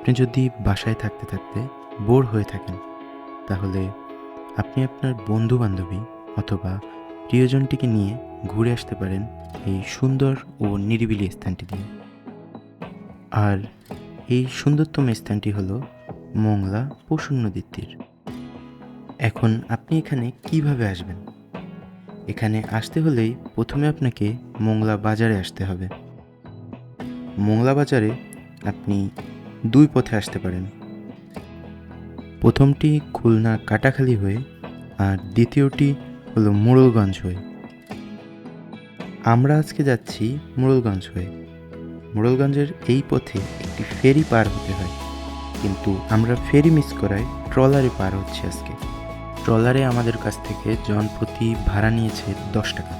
আপনি যদি বাসায় থাকতে থাকতে বোর হয়ে থাকেন, তাহলে আপনি আপনার বন্ধু বান্ধবী অথবা প্রিয়জনটিকে নিয়ে ঘুরে আসতে পারেন এই সুন্দর ও নিরিবিলি স্থানটি দিয়ে। আর এই সুন্দরতম স্থানটি হলো মংলা পশুর নদীর তীর। এখন আপনি এখানে কীভাবে আসবেন? এখানে আসতে হলেই প্রথমে আপনাকে মোংলা বাজারে আসতে হবে। মোংলা বাজারে আপনি দুই পথে আসতে পারেন। প্রথমটি খুলনা কাটাখালী হয়ে আর দ্বিতীয়টি হলো মোড়লগঞ্জ হয়ে। আমরা আজকে যাচ্ছি মোড়লগঞ্জ হয়ে। মোড়লগঞ্জের এই পথে একটি ফেরি পার হতে হয়। কিন্তু আমরা ফেরি মিস করায় ট্রলারে পার হচ্ছে আজকে। ট্রলারে আমাদের কাছ থেকে জনপ্রতি ভাড়া নিয়েছে দশ টাকা।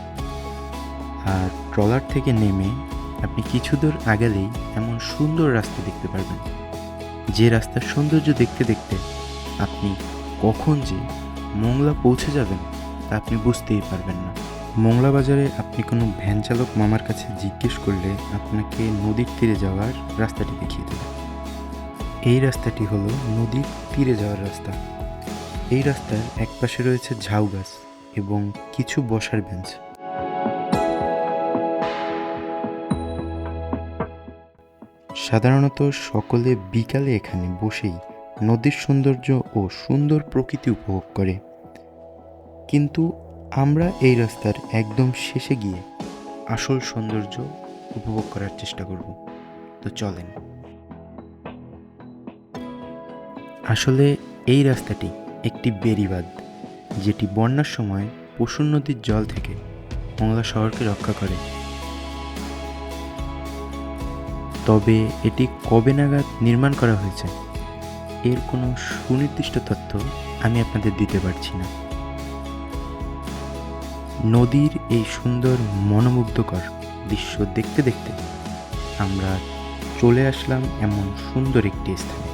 আর ট্রলার থেকে নেমে আপনি কিছু দূর আগেলেই এমন সুন্দর রাস্তা দেখতে পারবেন। যে রাস্তার সৌন্দর্য দেখতে দেখতে আপনি কখন যে মোংলা পৌঁছে যাবেন তা আপনি বুঝতেই পারবেন না। মোংলা বাজারে আপনি কোনো ভ্যান চালক মামার কাছে জিজ্ঞেস করলে আপনাকে নদীর তীরে যাওয়ার রাস্তাটি দেখিয়ে দেবে। এই রাস্তাটি হলো নদীর তীরে যাওয়ার রাস্তা। এই রাস্তার একপাশে রয়েছে ঝাউ গাছ এবং কিছু বসার বেঞ্চ। সাধারণত সকলে বিকালে এখানে বসেই নদীর সৌন্দর্য ও সুন্দর প্রকৃতি উপভোগ করে। কিন্তু আমরা এই রাস্তার একদম শেষে গিয়ে আসল সৌন্দর্য উপভোগ করার চেষ্টা করব। তো চলেন। আসলে এই রাস্তাটি একটি বেড়িবাঁধ, যেটি বন্যার সময় পশুর নদীর জল থেকে মংলা শহরকে রক্ষা করে। তবে এটি কবে নাগাদ নির্মাণ করা হয়েছে, এর কোনো সুনির্দিষ্ট তথ্য আমি আপনাদের দিতে পারছি না। নদীর এই সুন্দর মনোমুগ্ধকর দৃশ্য দেখতে দেখতে আমরা চলে আসলাম এমন সুন্দর একটি স্থানে।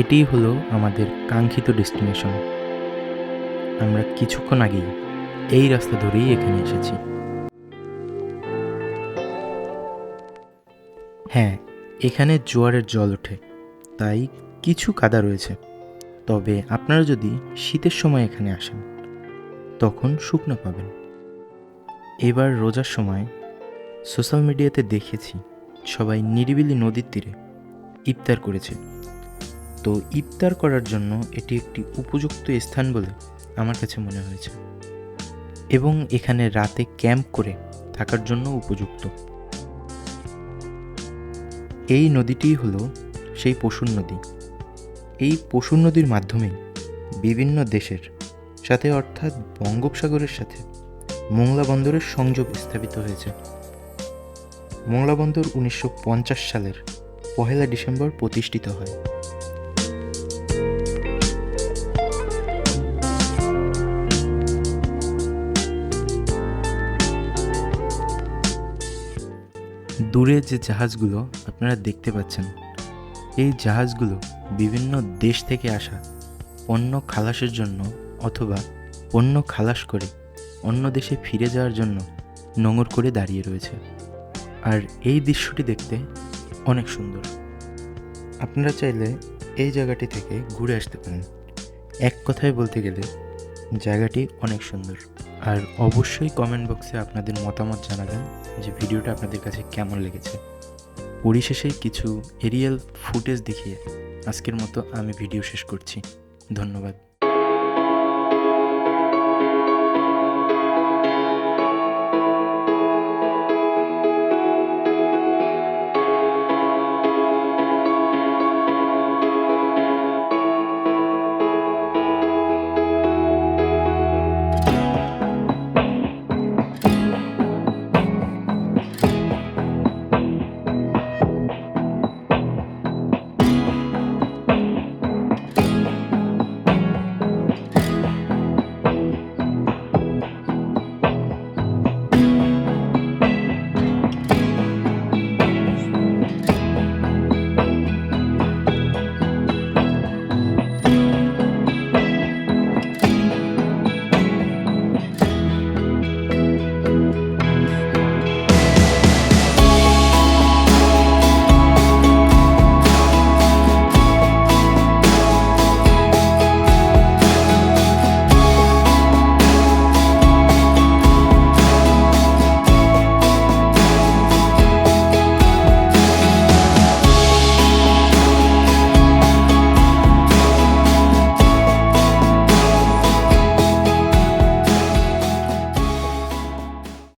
এটিই হলো আমাদের কাঙ্ক্ষিত ডেস্টিনেশন। আমরা কিছুক্ষণ আগেই এই রাস্তা ধরেই এখানে এসেছি। হ্যাঁ এখানে জোয়ারের জল ওঠে, তাই কিছু কাদা রয়েছে। তবে আপনারা যদি শীতের সময় এখানে আসেন, তখন শুকনো পাবেন। এবার রোজার সময় সোশ্যাল মিডিয়াতে দেখেছি, সবাই নিরিবিলি নদীর তীরে ইফতার করেছে। তো ইফতার করার জন্য এটি একটি উপযুক্ত স্থান বলে আমার কাছে মনে হয়েছে। এবং এখানে রাতে ক্যাম্প করে থাকার জন্য উপযুক্ত। এই নদীটি হলো সেই পশুর নদী। এই পশুর নদীর মাধ্যমে বিভিন্ন দেশের সাথে অর্থাৎ বঙ্গোপসাগরের সাথে মোংলা বন্দরের সংযোগ স্থাপিত হয়েছে। মোংলা বন্দর উনিশশো পঞ্চাশ সালের পহেলা ডিসেম্বর প্রতিষ্ঠিত হয়। দূরে যে জাহাজগুলো আপনারা দেখতে পাচ্ছেন, এই জাহাজগুলো বিভিন্ন দেশ থেকে আসা পণ্য খালাসের জন্য অথবা পণ্য খালাস করে অন্য দেশে ফিরে যাওয়ার জন্য নোঙর করে দাঁড়িয়ে রয়েছে। আর এই দৃশ্যটি দেখতে অনেক সুন্দর। আপনারা চাইলে এই জায়গাটি থেকে ঘুরে আসতে পারেন। এক কথায় বলতে গেলে জায়গাটি অনেক সুন্দর। আর অবশ্যই কমেন্ট বক্সে আপনাদের মতামত জানাবেন যে ভিডিওটা আপনাদের কাছে কেমন লেগেছে। পরিশেষে কিছু এরিয়াল ফুটেজ দেখিয়ে আজকের মতো আমি ভিডিও শেষ করছি। ধন্যবাদ।